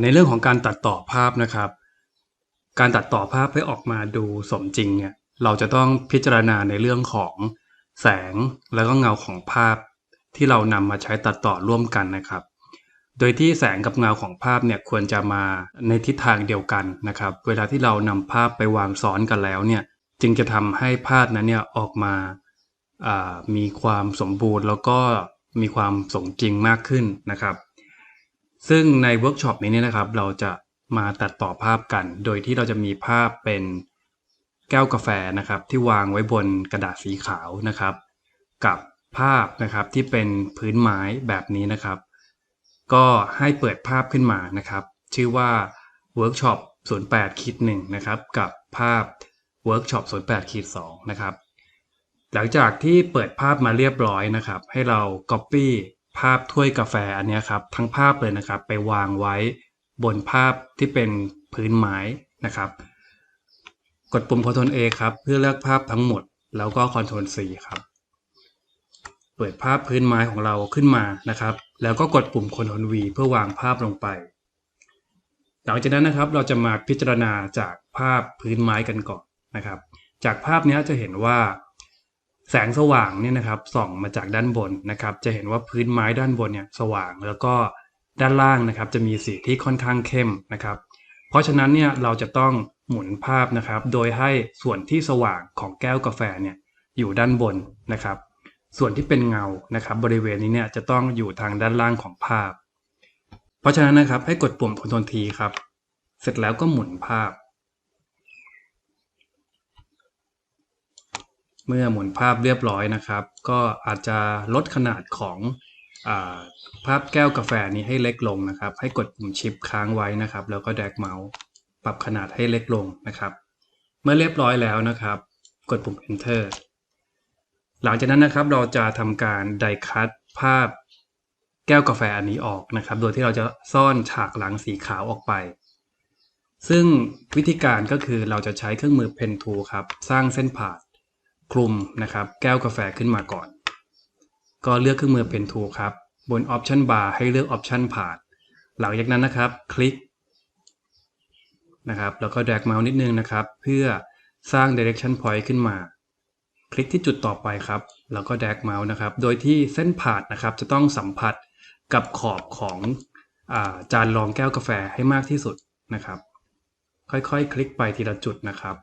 ในเรื่องของการตัดต่อภาพนะครับ การตัดต่อภาพให้ออกมาดูสมจริงเนี่ยเราจะต้องพิจารณาในเรื่องของแสงแล้วก็เงาของภาพ ที่เรานำมาใช้ตัดต่อร่วมกันนะครับ โดยที่แสงกับเงาของภาพเนี่ยควรจะมาในทิศทางเดียวกันนะครับ เวลาที่เรานำภาพไปวางซ้อนกันแล้วเนี่ยจึงจะทำให้ภาพนั้นเนี่ยออกมามีความสมบูรณ์แล้วก็มีความสมจริงมากขึ้นนะครับ ซึ่งในเวิร์กช็อปนี้เนี่ยนะครับ เราจะมาตัดต่อภาพกัน โดยที่เราจะมีภาพเป็นแก้วกาแฟนะครับ ที่วางไว้บนกระดาษสีขาวนะครับ กับภาพนะครับที่เป็นพื้นไม้แบบนี้นะครับ ก็ให้เปิดภาพขึ้นมานะครับ ชื่อว่าเวิร์กช็อป08คิด1นะครับ กับภาพเวิร์กช็อป08คิด2นะครับ หลังจากที่เปิดภาพมาเรียบร้อยนะครับ ให้เรา Copy ภาพถ้วยกาแฟอันนี้ครับทั้งภาพเลยนะครับ ไปวางไว้บนภาพที่เป็นพื้นไม้นะครับ กดปุ่ม Ctrl A ครับเพื่อเลือกภาพทั้งหมด แล้วก็ Ctrl C ครับเปิดภาพพื้นไม้ของเราขึ้นมานะครับ แล้วก็กดปุ่ม Ctrl V เพื่อวางภาพลงไป หลังจากนั้นนะครับเราจะมาพิจารณาจากภาพพื้นไม้กันก่อนนะครับ จากภาพนี้จะเห็นว่า แสงสว่างเนี่ยนะครับส่องมาจากด้านบนนะครับ จะเห็นว่าพื้นไม้ด้านบนเนี่ยสว่างแล้วก็ด้านล่างนะครับ จะมีสีที่ค่อนข้างเข้มนะครับ เพราะฉะนั้นเนี่ยเราจะต้องหมุนภาพนะครับ โดยให้ส่วนที่สว่างของแก้วกาแฟเนี่ยอยู่ด้านบนนะครับ ส่วนที่เป็นเงานะครับ บริเวณนี้เนี่ยจะต้องอยู่ทางด้านล่างของภาพ เพราะฉะนั้นนะครับให้กดปุ่ม Ctrl T ครับ เสร็จแล้วก็หมุนภาพ เมื่อหมุนภาพเรียบร้อยนะครับ ก็อาจจะลดขนาดของอภาพแก้วกาแฟนี้ให้เล็กลงนะครับ ให้กดปุ่มชิปค้างไว้นะครับ แล้วก็แดกเมาส์ปรับขนาดให้เล็กลงนะครับ เมื่อเรียบร้อยแล้วนะครับ กดปุ่ม enter หลังจากนั้นนะครับเราจะทำการไดคัตภาพแก้วกาแฟอันนี้ออกนะครับ โดยที่เราจะซ่อนฉากหลังสีขาวออกไป ซึ่งวิธีการก็คือเราจะใช้เครื่องมือ Pen Tool ครับ สร้างเส้นผ่า คลุมนะครับ แก้วกาแฟขึ้นมาก่อน ก็เลือกเครื่องมือ Pen Tool ครับ บน Option Bar ให้เลือก Option ผ่านหลังจากนั้นนะครับ คลิกนะครับ แล้วก็ drag mouse นิดนึงนะครับ เพื่อสร้าง direction point ขึ้นมา คลิกที่จุดต่อไปครับ แล้วก็ drag mouse นะครับ โดยที่เส้นผ่านนะครับ จะต้องสัมผัสกับขอบของอาจานรองแก้วกาแฟให้มากที่สุดนะครับ ค่อยๆ คลิกไปทีละจุดนะครับ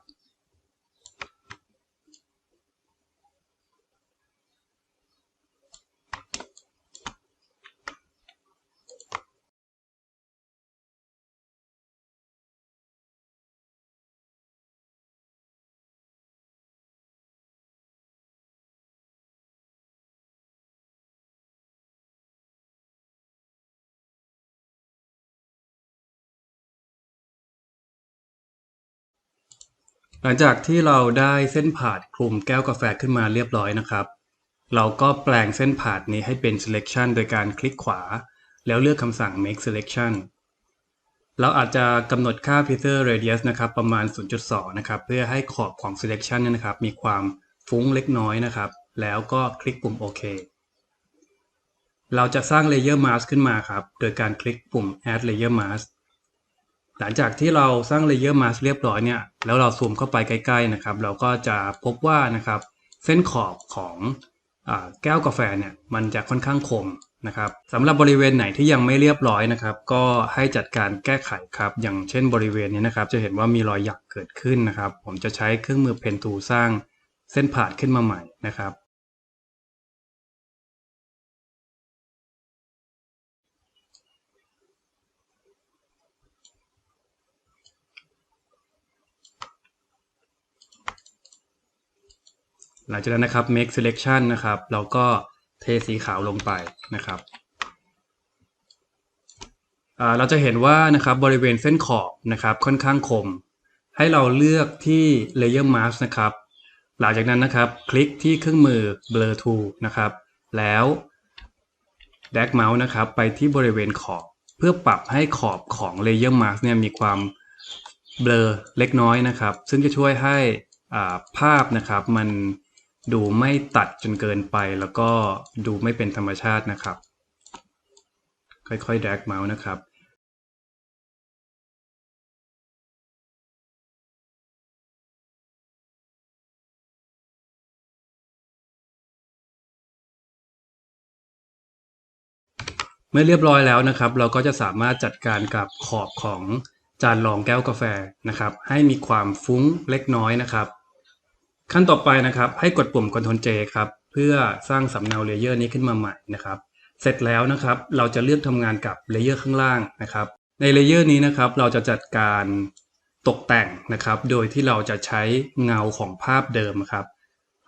หลังจากที่เราได้เส้นผ่าคลุมแก้วกาแฟขึ้นมาเรียบร้อยนะครับ เราก็แปลงเส้นผ่านนี้ให้เป็น selection โดยการคลิกขวา แล้วเลือกคำสั่ง make selection เราอาจจะกำหนดค่า Peter radius นะครับ ประมาณ 0.2 นะครับ เพื่อให้ขอบของ selection เนี่ยนะครับ มีความฟุ้งเล็กน้อยนะครับ แล้วก็คลิกปุ่มโอเคเราจะสร้าง layer mask ขึ้นมาครับ โดยการคลิกปุ่ม add layer mask หลังจากที่เราสร้าง layer mask เรียบร้อยเนี่ยแล้วเราซูมเข้าไปใกล้ๆนะครับ เราก็จะพบว่านะครับเส้นขอบของอแก้วกาแฟเนี่ยมันจะค่อนข้างคมนะครับสำหรับบริเวณไหนที่ยังไม่เรียบร้อยนะครับ ก็ให้จัดการแก้ไขครับ อย่างเช่นบริเวณนี้นะครับ จะเห็นว่ามีรอยหยักเกิดขึ้นนะครับ ผมจะใช้เครื่องมือเพนทูสร้างเส้นผ่านขึ้นมาใหม่นะครับ หลังจากนั้นนะครับ make selection นะครับเราก็เทสีขาวลงไปนะครับเราจะเห็นว่านะครับบริเวณเส้นขอบนะครับค่อนข้างคม ให้เราเลือกที่ layer mask นะครับ หลังจากนั้นนะครับคลิกที่เครื่องมือ blur tool นะครับ แล้ว drag mouse นะครับไปที่บริเวณขอบ เพื่อปรับให้ขอบของ layer mask เนี่ยมีความเบลอเล็กน้อยนะครับ ซึ่งจะช่วยให้ภาพนะครับมัน ดูไม่ตัดจนเกินไปแล้วก็ดูไม่เป็นธรรมชาตินะครับ ค่อยๆ drag เมาส์นะครับ เมื่อเรียบร้อยแล้วนะครับ เราก็จะสามารถจัดการกับขอบของจานรองแก้วกาแฟนะครับ ให้มีความฟุ้งเล็กน้อยนะครับ ขั้นต่อไปนะครับให้กดปุ่ม Ctrl J ครับเพื่อสร้างสำเนาเลเยอร์นี้ขึ้นมาใหม่นะครับเสร็จแล้วนะครับเราจะเลือกทำงานกับเลเยอร์ข้างล่างนะครับในเลเยอร์นี้นะครับเราจะจัดการตกแต่งนะครับโดยที่เราจะใช้เงาของภาพเดิมครับ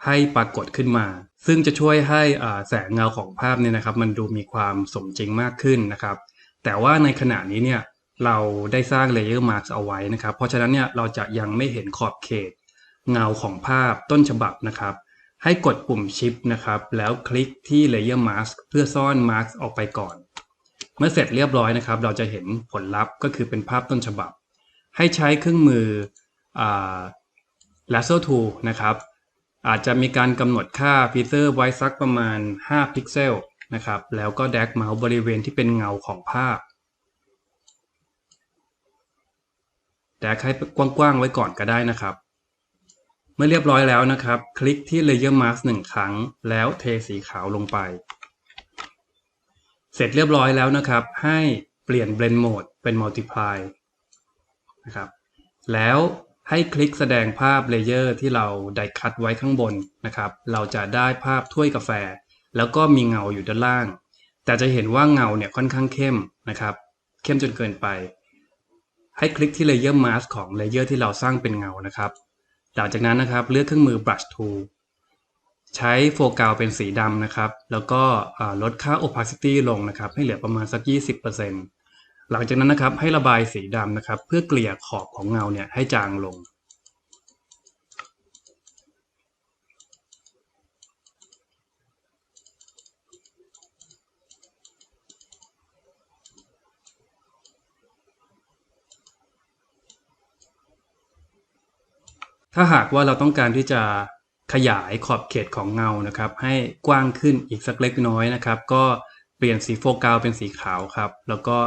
ให้ปรากฏขึ้นมา ซึ่งจะช่วยให้แสงเงาของภาพเนี่ยนะครับ มันดูมีความสมจริงมากขึ้นนะครับ แต่ว่าในขณะนี้เนี่ยเราได้สร้าง Layer Mask เอาไว้นะครับ เพราะฉะนั้นเนี่ยเราจะยังไม่เห็นขอบเขต เงาของภาพต้นฉบับนะครับ ให้กดปุ่ม Shift นะครับ แล้วคลิกที่ Layer Mask เพื่อซ่อน Mask ออกไปก่อน เมื่อเสร็จเรียบร้อยนะครับ เราจะเห็นผลลัพธ์ก็คือเป็นภาพต้นฉบับ ให้ใช้เครื่องมือ Lasso Tool นะครับ อาจจะมีการกำหนดค่า Feather ไว้สักประมาณ 5 พิกเซลนะครับ แล้วก็แดกเมาส์บริเวณที่เป็นเงาของภาพแดกให้กว้างๆไว้ก่อนก็ได้นะครับ มื่อเรียบร้อยแล้วนะครับ คลิกที่ Layer Mask 1ครั้ง แล้วเทสีขาวลงไป เสร็จเรียบร้อยแล้วนะครับ ให้เปลี่ยน Blend Mode เป็น Multiply นะครับแล้วให้คลิกแสดงภาพเลเยอร์ที่เราได้คัดไว้ข้างบนนะครับ เราจะได้ภาพถ้วยกาแฟ แล้วก็มีเงาอยู่ด้านล่าง แต่จะเห็นว่าเงาเนี่ยค่อนข้างเข้มนะครับ เข้มจนเกินไป ให้คลิกที่ Layer Mask ของเลเยอร์ที่เราสร้างเป็นเงานะครับ หลังจากนั้นนะครับเลือกเครื่องมือ Brush Tool ใช้โฟกัสเป็นสีดำนะครับ แล้วก็ลดค่า opacity ลงนะครับ ให้เหลือประมาณสัก 20%หลังจากนั้นนะครับให้ระบายสีดำนะครับ เพื่อเกลี่ยขอบของเงาเนี่ยให้จางลง ถ้าหากว่าเราต้องการที่จะขยายขอบเขตของเงานะครับ ให้กว้างขึ้นอีกสักเล็กน้อยนะครับ ก็เปลี่ยนสีโฟกัสเป็นสีขาวครับ แล้วก็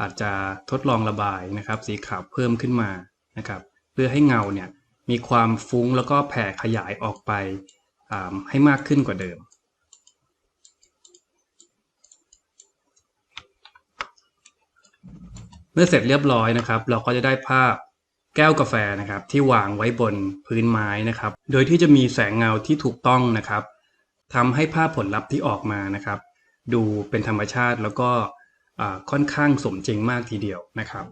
อาจจะทดลองระบายนะครับ สีขาวเพิ่มขึ้นมานะครับ เพื่อให้เงาเนี่ยมีความฟุ้งแล้วก็แผ่ขยายออกไปให้มากขึ้นกว่าเดิม เมื่อเสร็จเรียบร้อยนะครับ เราก็จะได้ภาพ แก้วกาแฟนะครับที่วางไว้บนพื้นไม้นะครับ โดยที่จะมีแสงเงาที่ถูกต้องนะครับทำให้ภาพผลลัพธ์ที่ออกมานะครับ ดูเป็นธรรมชาติแล้วก็อ่าค่อนข้างสมจริงมากทีเดียวนะครับ